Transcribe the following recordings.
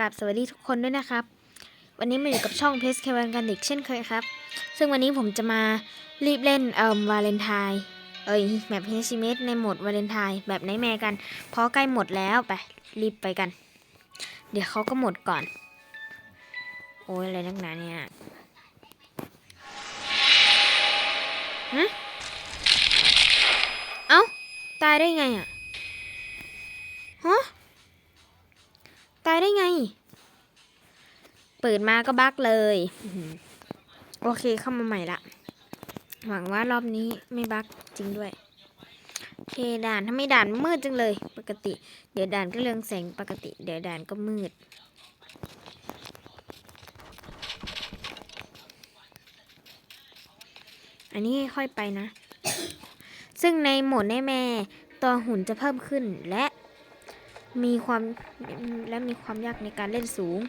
กับสวัสดีทุกคนด้วยนะครับ วันนี้มาอยู่กับช่องเพสเควันกันอีกเช่นเคยครับ ซึ่งวันนี้ผมจะมารีบเล่นเอ่อวาเลนไทน์เอ้ยแมปเฮชิเมสในโหมดวาเลนไทน์แบบไนแมร์กัน เพราะใกล้หมดแล้วไปรีบไปกัน เดี๋ยวเขาก็หมดก่อน โอ้ยอะไรนักหนาเนี่ยฮะเอ้า ตายได้ไงอะฮะ ตายได้ไง เปิดมาก็บั๊กเลยอื้อหือโอเคเข้ามาใหม่ละ หวังว่ารอบนี้ไม่บั๊กจริงด้วยโอเคด่านถ้าไม่ด่านมืดจังเลย ปกติ เดี๋ยวด่านก็เรืองแสงปกติ เดี๋ยวด่านก็มืดอันนี้ค่อยไปนะ ซึ่งในโหมดในแม่ตัวหุ่นจะเพิ่มขึ้นและ มีความและมีความยากในการเล่นสูง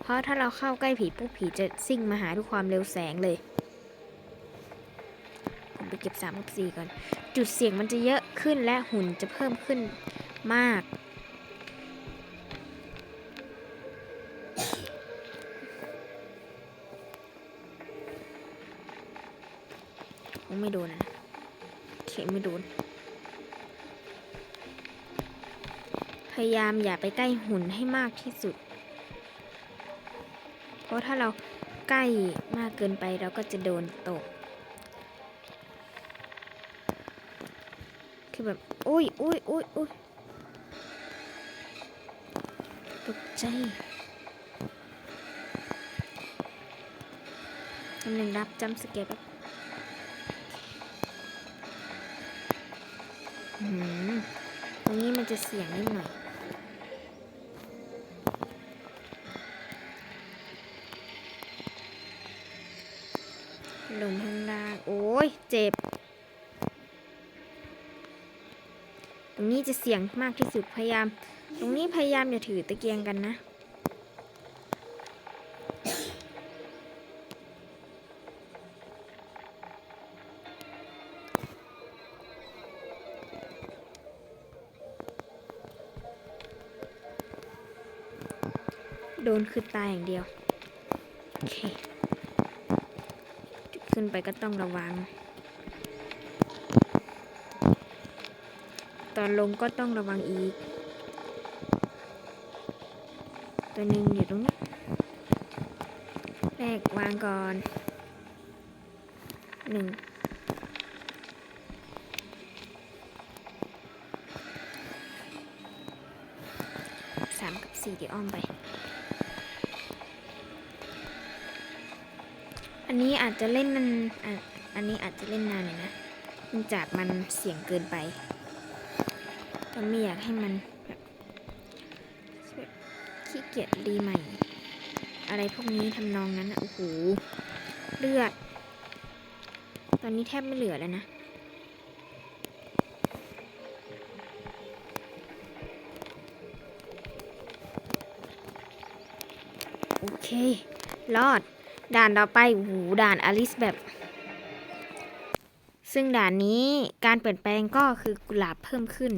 เพราะถ้าเราเข้าใกล้ผีปุ๊บผีจะซิ่งมาหาด้วยความเร็วแสงเลย ผมไปเก็บ3กับ4ก่อน จุดเสี่ยงมันจะเยอะขึ้นและหุ่นจะเพิ่มขึ้นมากคงไม่โดนนะโอเคไม่โดน ยายามอย่าไปใกล้หุ่นให้มากที่สุด เพราะถ้าเราใกล้มากเกินไปเราก็จะโดนตก คือแบบอุ้ยอุ้ยอุ้ยอุ้ยตกใจกำลังรับจำสเก็ตแบบอื้อหือตรงนี้มันจะเสียงนิดหน่อย จะเสี่ยงมากที่สุดพยายาม ตรงนี้พยายามอย่าถือตะเกียงกันนะ โดนคือตายอย่างเดียว โอเค ขึ้นไปก็ต้องระวัง ตอนลงก็ต้องระวังอีก ตัวหนึ่งอยู่ตรงนี้แรกวางก่อนหนึ่งสามกับสี่เดี๋ยวอ้อมไป อันนี้อาจจะเล่นมันอันนี้อาจจะเล่นนานหน่อยนะเนื่องจากมันเสียงเกินไป ก็ไม่อยากให้มันแบบขี้เกียจรีใหม่ อะไรพวกนี้ทำนองนั้นอะโอ้โหเลือด ตอนนี้แทบไม่เหลือแล้วนะโอเค รอด ด่านต่อไปโอ้โหด่านอลิสแบบ ซึ่งด่านนี้การเปลี่ยนแปลงก็คือกุหลาบเพิ่มขึ้น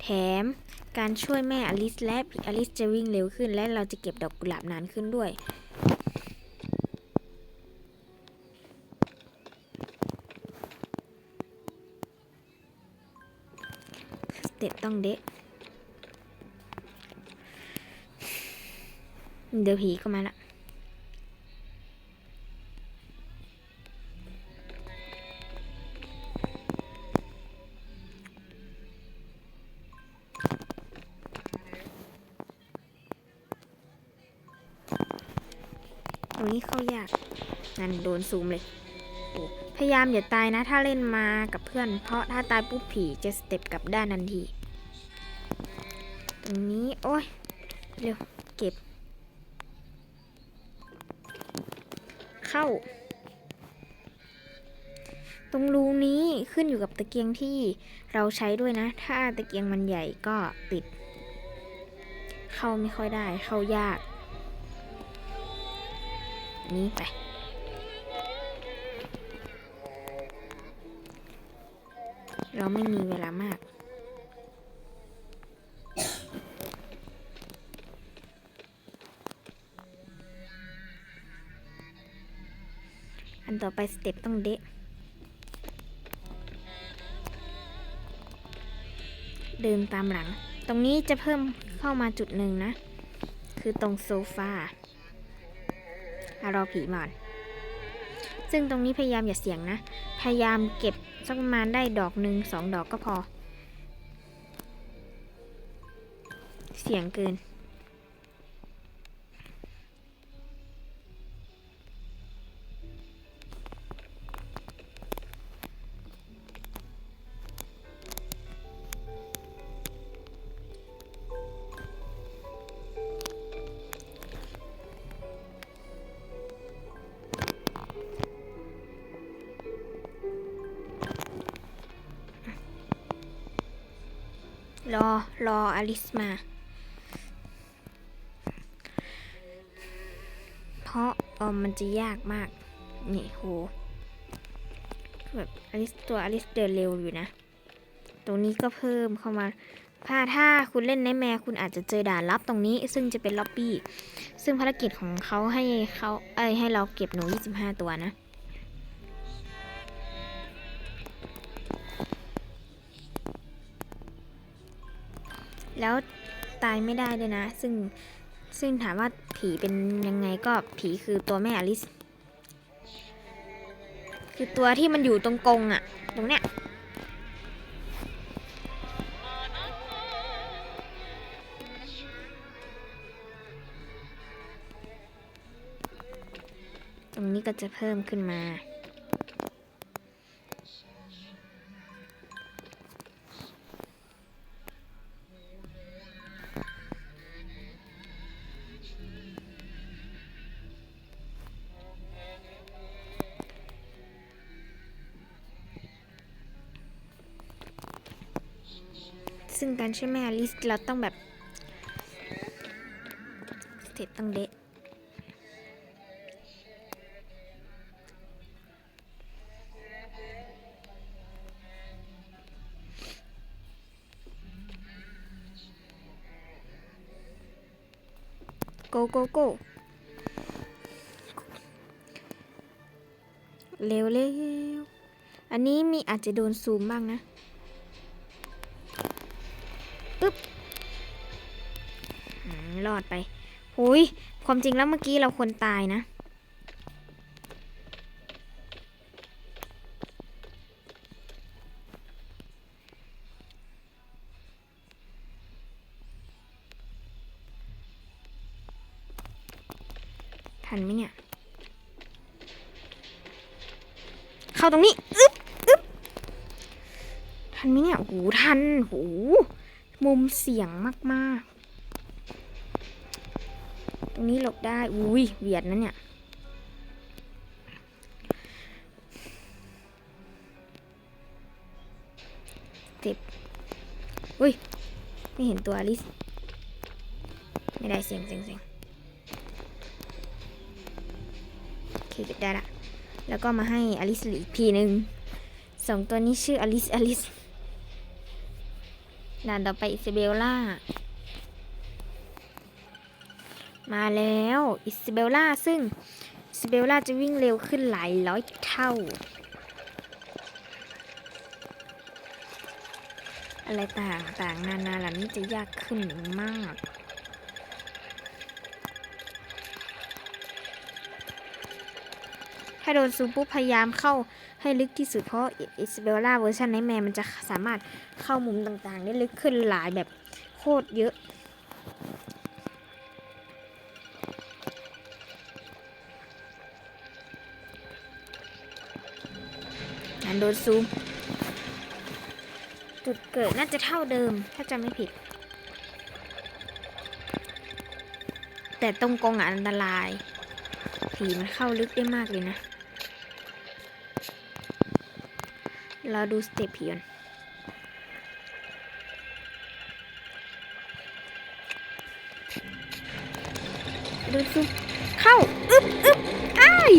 แถมการช่วยแม่อลิสและอลิสจะวิ่งเร็วขึ้น และเราจะเก็บดอกกุหลาบนานขึ้นด้วย สเต็ปต้องเดะเดี๋ยวผีก็มาละ นี้เข้ายากนั่นโดนซูมเลย พยายามอย่าตายนะ ถ้าเล่นมากับเพื่อน เพราะถ้าตายปุ๊บผีจะสเต็ปกลับด้านทันที ตรงนี้ โอ้ย เร็ว เก็บ เข้า ตรงรูนี้ขึ้นอยู่กับตะเกียงที่เราใช้ด้วยนะ ถ้าตะเกียงมันใหญ่ก็ติด เข้าไม่ค่อยได้ เข้ายาก นี้ไป เราไม่มีเวลามาก อันต่อไปสเต็ปต้องเดะเดินตามหลัง ตรงนี้จะเพิ่มเข้ามาจุดหนึ่งนะ คือตรงโซฟา รอผีมอนซึ่งตรงนี้พยายามอย่าเสียงนะ พยายามเก็บสักประมาณได้ดอกหนึ่งสองดอกก็พอ เสียงเกิน รอ รออลิสมา เพราะเออมันจะยากมาก นี่โหแบบอลิสตัวอลิสเดินเร็วอยู่นะ ตรงนี้ก็เพิ่มเข้ามาถ้าถ้าคุณเล่นในแมวคุณอาจจะเจอด่านลับตรงนี้ ซึ่งจะเป็นล็อบบี้ ซึ่งภารกิจของเขาให้เขาเอ้ยให้เราเก็บหนู 25 ตัวนะ แล้วตายไม่ได้ด้วยนะ ซึ่งซึ่งถามว่าผีเป็นยังไงก็ผีคือตัวแม่อลิส คือตัวที่มันอยู่ตรงกรงอะตรงเนี้ยตรงนี้ก็จะเพิ่มขึ้นมา การใช้แม่อลิสเราต้องแบบสเต็ปต้องเดะโกโกโกเร็วเร็วอันนี้มีอาจจะโดนซูมบ้างนะ ดไปหุยความจริงแล้วเมื่อกี้เราควรตายนะทันไหมเนี่ย เข้าตรงนี้ อึ๊บอึ๊บทันไหมเนี่ย โอ้โห ทัน โห มุมเสียงมาก ๆ รงนี้หลบได้ อุ้ยเวียดนะเนี่ย เจ็บ อุ้ย ไม่เห็นตัวอลิส ไม่ได้เสียงเสียงเสียงโอเคเก็บได้ละ แล้วก็มาให้อลิสหลืออีกพีหนึ่งสองตัวนี้ชื่ออลิส อลิสด่านต่อไปอิซาเบลล่า มาแล้วอิซาเบลล่าซึ่งอิซาเบลล่าจะวิ่งเร็วขึ้นหลายร้อยเท่า อะไรต่างต่างๆ นานาเหล่านี้จะยากขึ้นมากถ้าโดนซูมปุ๊บพยายามเข้าให้ลึกที่สุดเพราะอิซาเบลล่าเวอร์ชันในแมมันจะสามารถเข้ามุมต่างๆ ได้ลึกขึ้นหลายแบบโคตรเยอะ ดซูม จุดเกิดน่าจะเท่าเดิม ถ้าจำไม่ผิด แต่ตรงกรงอะอันตราย ผีมันเข้าลึกได้มากเลยนะ เราดูสเต็ปผีก่อนดูซูเข้า อึ๊บอึ๊บอ้าย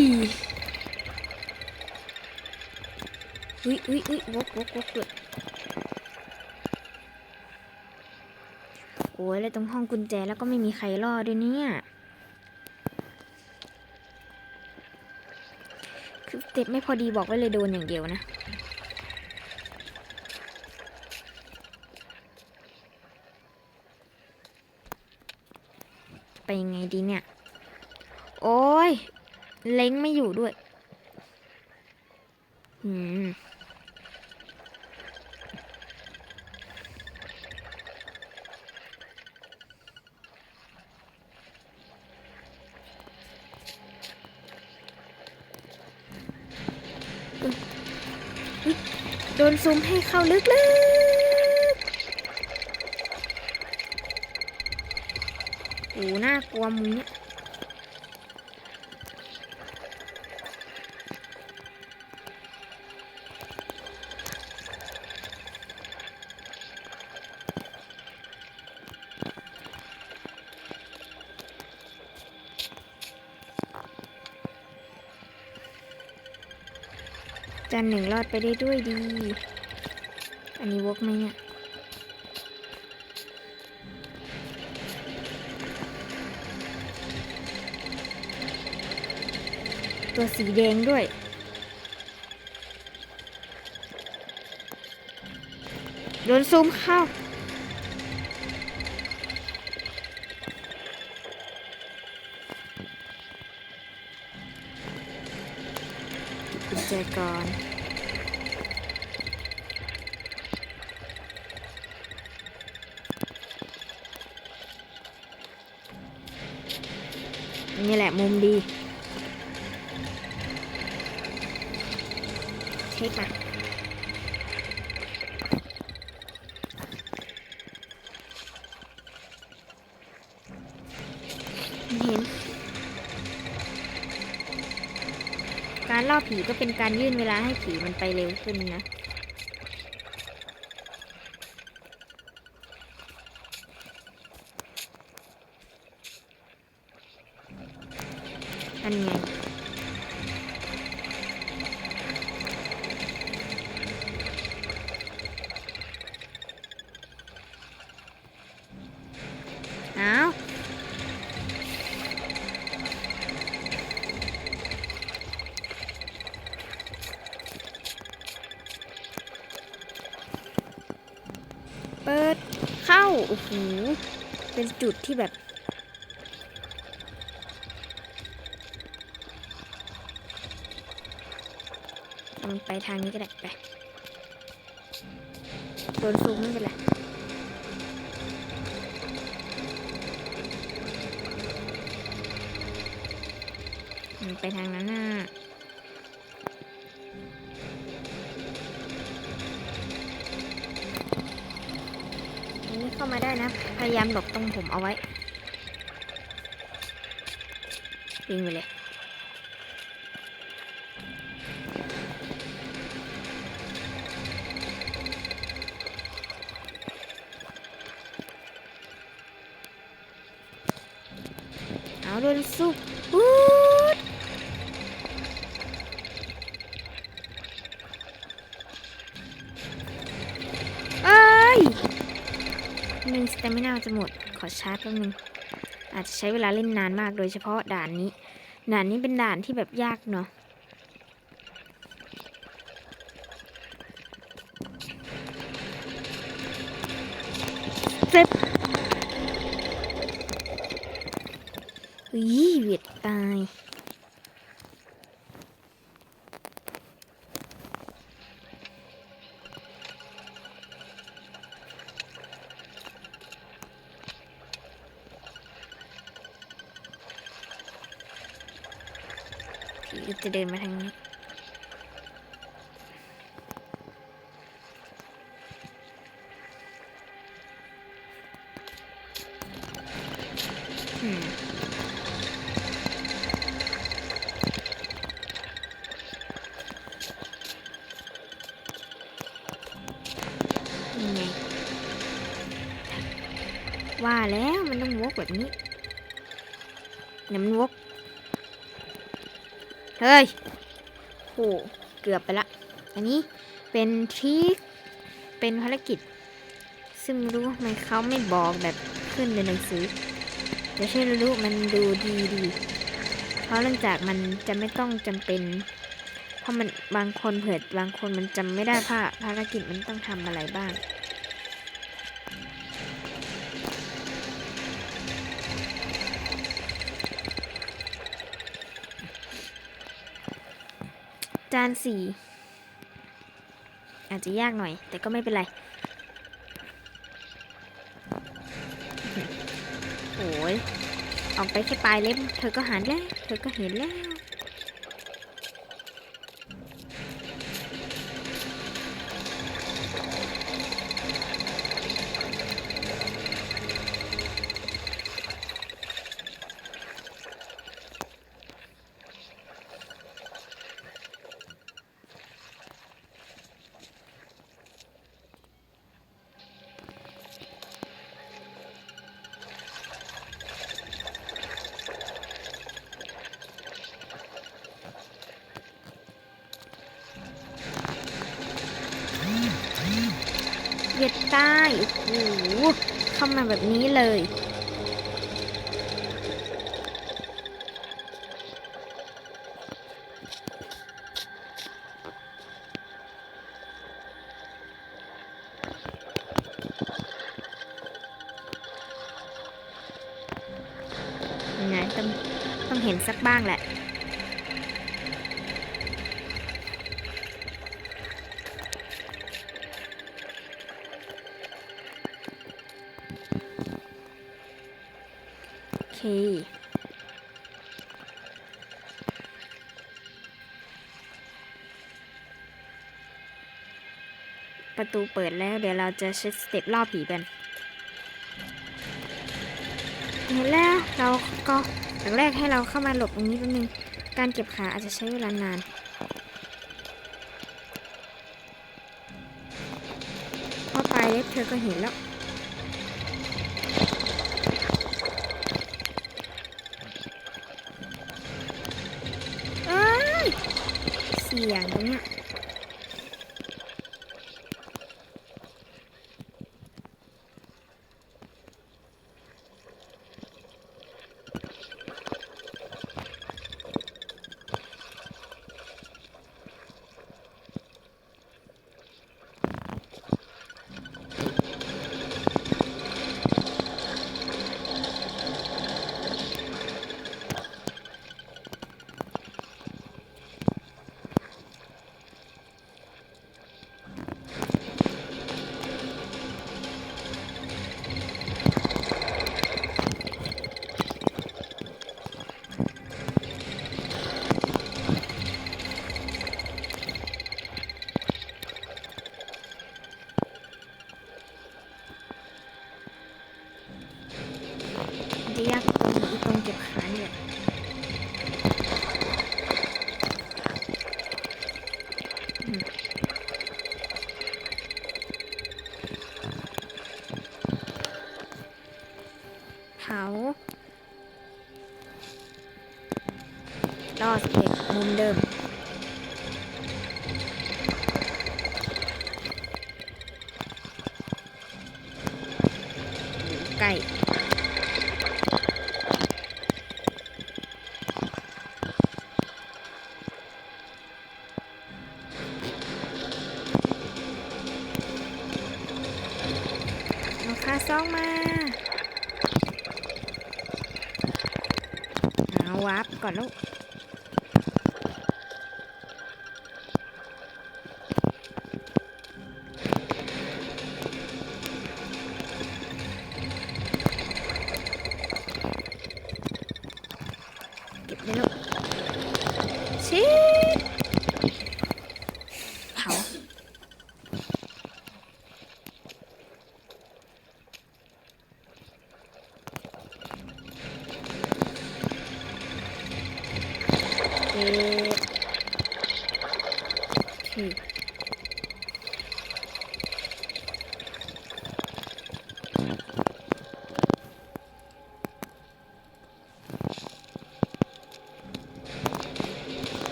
อุ้ยอุ้ยอุ้ยวกวกวกเลยโอ้ยแล้วตรงห้องกุญแจแล้วก็ไม่มีใครรอดด้วยเนี่ยคือเต็ปไม่พอดีบอกไว้เลยโดนอย่างเดียวนะไปยังไงดีเนี่ย โอ้ย เล้งไม่อยู่ด้วย อืม ดนซูมให้เข้าลึกๆโอ้น่ากลัวมึงเนี่ย จานหนึ่งรอดไปได้ด้วยดี อันนี้วกไหมเนี่ยตัวสีแดงด้วย โดนซูมเข้า กุญแจก่อนนี่ การยื่นเวลาให้ผีมันไปเร็วขึ้นนะอันไง จุดที่แบบมันไปทางนี้ก็ได้ไปโดนซูมไม่เป็นไรมันไปทางนั้นน่ะอันนี้เข้ามาได้นะ พยายามหลบตรงผมเอาไว้วิ่งไปเลย จะหมด ขอชาร์จแป๊บนึง อาจจะใช้เวลาเล่นนานมากโดยเฉพาะด่านนี้ ด่านนี้เป็นด่านที่แบบยากเนาะ เดินมาทางนี้อืมยังไง ว่าแล้วมันต้องวกแบบนี้เนี่ยมันวก เฮ้ยโหเกือบไปละ อันนี้เป็นทริคเป็นภารกิจ ซึ่งรู้ทำไมเขาไม่บอกแบบขึ้นในหนังสือเดี๋ยวช่วยรู้มันดูดีดีเพราะเนื่องจากมันจะไม่ต้องจำเป็น เพราะมันบางคนเผื่อบางคนมันจำไม่ได้ว่าภารกิจมันต้องทำอะไรบ้าง จานสี่อาจจะยากหน่อย แต่ก็ไม่เป็นไร โอ้ยออกไปแค่ปลายเล็บ เธอก็หันแล้ว เธอก็เห็นแล้ว เหยียดใต้โอ้โหเข้ามาแบบนี้เลย ตูเปิดแล้ว เดี๋ยวเราจะเช็คสเต็ปล่อผีกันเห็นแล้วเราก็อย่างแรกให้เราเข้ามาหลบตรงนี้แป๊บนึง การเก็บขาอาจจะใช้เวลานานเพราะปเล็บเธอก็เห็นแล้วเอ้ยเสียงตรงเนี้ย มุมเดิม ไก่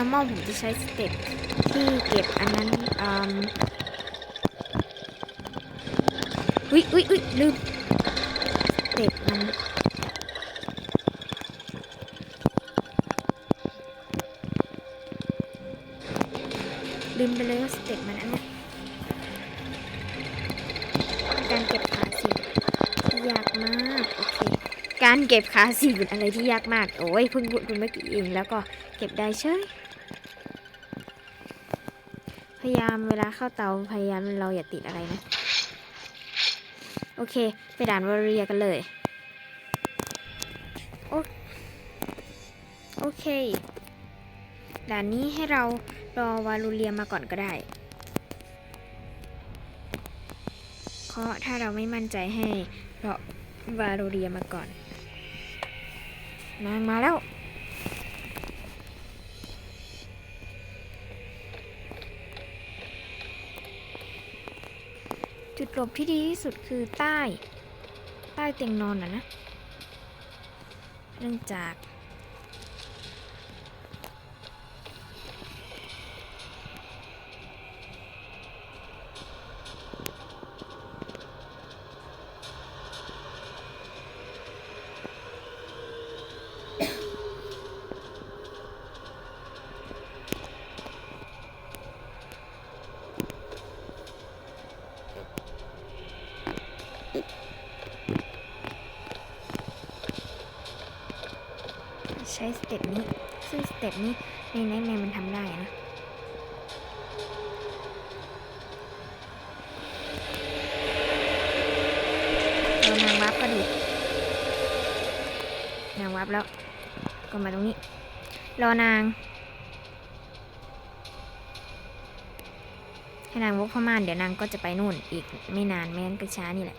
ถ้าเป็น normal ผมจะใช้สเต็ปที่เก็บอันนั้นอืมอุ๊ยอุ๊ยอุ๊ยลืมสเต็ปมันลืมไปเลยว่าสเต็ปมันอันเนี้ยการเก็บขาสิยากมากโอเคการเก็บขาสิเป็นอะไรที่ยากมากโอ้ยเพิ่งพูดคุณเมื่อกี้เองแล้วก็เก็บได้เชย พยายามเวลาเข้าเตาพยายามเราอย่าติดอะไรนะ โอเค ไปด่านวอร์เรียกันเลย โอโอเค ด่านนี้ให้เรารอวาลูเรียมาก่อนก็ได้เพราะถ้าเราไม่มั่นใจให้รอวาลูเรียมาก่อนนางมาแล้ว บที่ดีที่สุดคือใต้ ใต้เตียงนอนนะนะ เนื่องจาก ใช้สเต็ปนี้ ซึ่งสเต็ปนี้ในไนท์แมนมันทำได้นะ เรานางวับก็ดีนางวับแล้ว ก็มาตรงนี้ รอนางให้นางวกพม่านเดี๋ยวนางก็จะไปนู่นอีกไม่นานไม่งั้นก็ช้านี่แหละ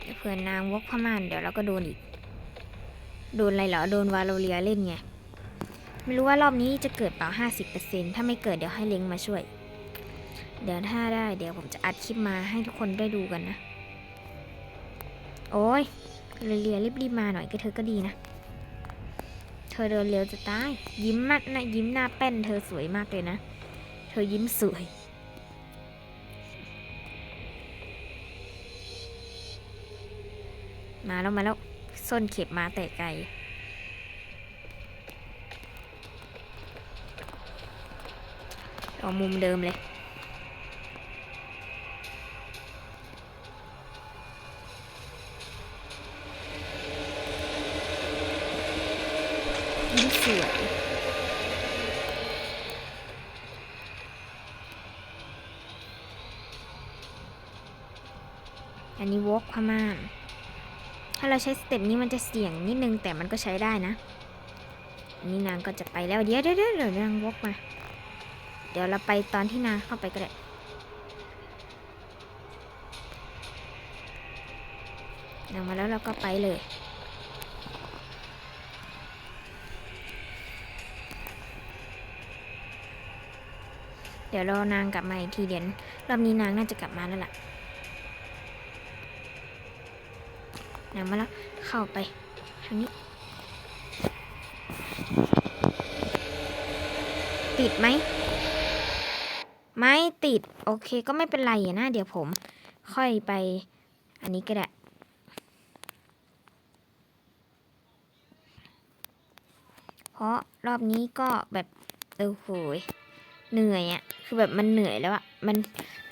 เดี๋ยวเพื่อนางวกพม่านเดี๋ยวเราก็โดนอีก โดนอะไรเหรอ โดนวาโลเรียเล่นไง ไม่รู้ว่ารอบนี้จะเกิดเปล่า50%ถ้าไม่เกิดเดี๋ยวให้เล้งมาช่วย เดี๋ยวถ้าได้ เดี๋ยวผมจะอัดคลิปมาให้ทุกคนได้ดูกันนะ โอ้ยเรียรีบๆมาหน่อยก็เธอก็ดีนะ เธอเดินเร็วจะตาย ยิ้มมากนะยิ้มหน้าแป้น เธอสวยมากเลยนะ เธอยิ้มสวยมาแล้วมาแล้วส้นเข็บมาแต่ไกล เอามุมเดิมเลยสวยอันนี้วอล์กพม่านถ้าเราใช้สเต็ปนี้มันจะเสี่ยงนิดนึงแต่มันก็ใช้ได้นะอันนี้นางก็จะไปแล้วเดี๋ยวเดี๋ยวเดี๋ยวเดี๋ยวนางวกมา เดี๋ยวเราไปตอนที่นางเข้าไปก็ได้นางมาแล้วเราก็ไปเลย เดี๋ยวรอนางกลับมาอีกทีเดี๋ยวรอบนี้นางน่าจะกลับมาแล้วล่ะ นางมาแล้วเข้าไปทางนี้ ติดไหม ไม่ติด โอเคก็ไม่เป็นไรอะนะ เดี๋ยวผมค่อยไปอันนี้ก็ได้ เพราะรอบนี้ก็แบบเออโหยเหนื่อยอะคือแบบมันเหนื่อยแล้วอะมัน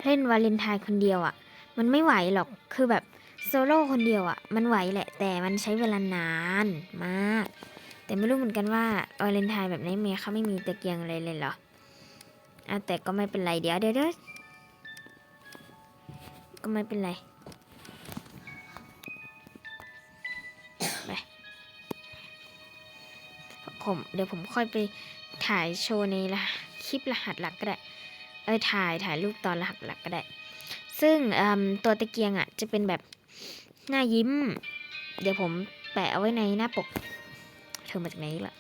เล่นวาเลนไทน์คนเดียวอะมันไม่ไหวหรอก คือแบบโซโล่คนเดียวอะมันไหวแหละ แต่มันใช้เวลานานมาก แต่ไม่รู้เหมือนกันว่าวาเลนไทน์แบบนี้เมียเขาไม่มีตะเกียงอะไรเลยเหรอ อะแต่ก็ไม่เป็นไรเดี๋ยวเดี๋ยวก็ไม่เป็นไรไปผมเดี๋ยวผมค่อยไปถ่ายโชว์ในละคลิปรหัสหลักก็ได้เออถ่ายถ่ายรูปตอนรหัสหลักก็ได้ ซึ่งตัวตะเกียงอะจะเป็นแบบหน้ายิ้ม เดี๋ยวผมแปะเอาไว้ในหน้าปก เธอมาจากไหนล่ะ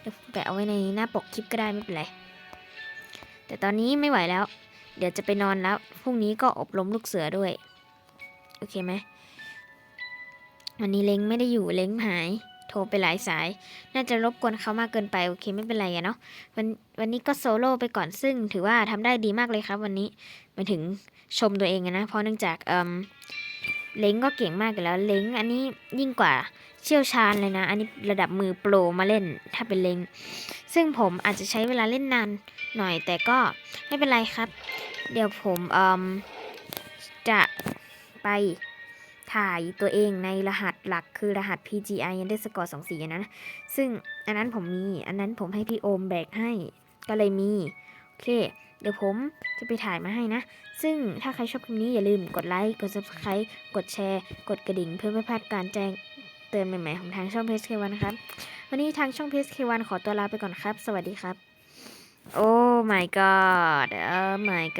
เดี๋ยวแปะเอาไว้ในหน้าปกคลิปก็ได้ไม่เป็นไร แต่ตอนนี้ไม่ไหวแล้ว เดี๋ยวจะไปนอนแล้ว พรุ่งนี้ก็อบรมลูกเสือด้วย โอเคไหม วันนี้เล้งไม่ได้อยู่เล้งหาย โทรไปหลายสาย น่าจะรบกวนเขามากเกินไป โอเคไม่เป็นไรอะเนาะ วันวันนี้ก็โซโล่ไปก่อนซึ่งถือว่าทำได้ดีมากเลยครับ วันนี้มาถึงชมตัวเองนะ เพราะเนื่องจากเอ่มเล้งก็เก่งมากอยู่แล้ว เล้งอันนี้ยิ่งกว่า เชี่ยวชาญเลยนะ อันนี้ระดับมือโปรมาเล่นถ้าเป็นเลงซึ่งผมอาจจะใช้เวลาเล่นนานหน่อย แต่ก็ไม่เป็นไรครับ เดี๋ยวผมเอ่มจะไปถ่ายตัวเองในรหัสหลักคือรหัส PGI underscore 2 4นะ ซึ่งอันนั้นผมมี อันนั้นผมให้พี่โอมแบกให้ ก็เลยมี โอเค เดี๋ยวผมจะไปถ่ายมาให้นะ ซึ่งถ้าใครชอบคลิปนี้อย่าลืมกดไลค์ กด subscribe กดแชร์ กดกระดิ่งเพื่อไม่พลาดการแจ้ง เตือนใหม่ๆของทางช่องเพจเควันครับ วันนี้ทางช่องเพจเควันขอตัวลาไปก่อนครับ สวัสดีครับ โอ้ my god โอ้ my god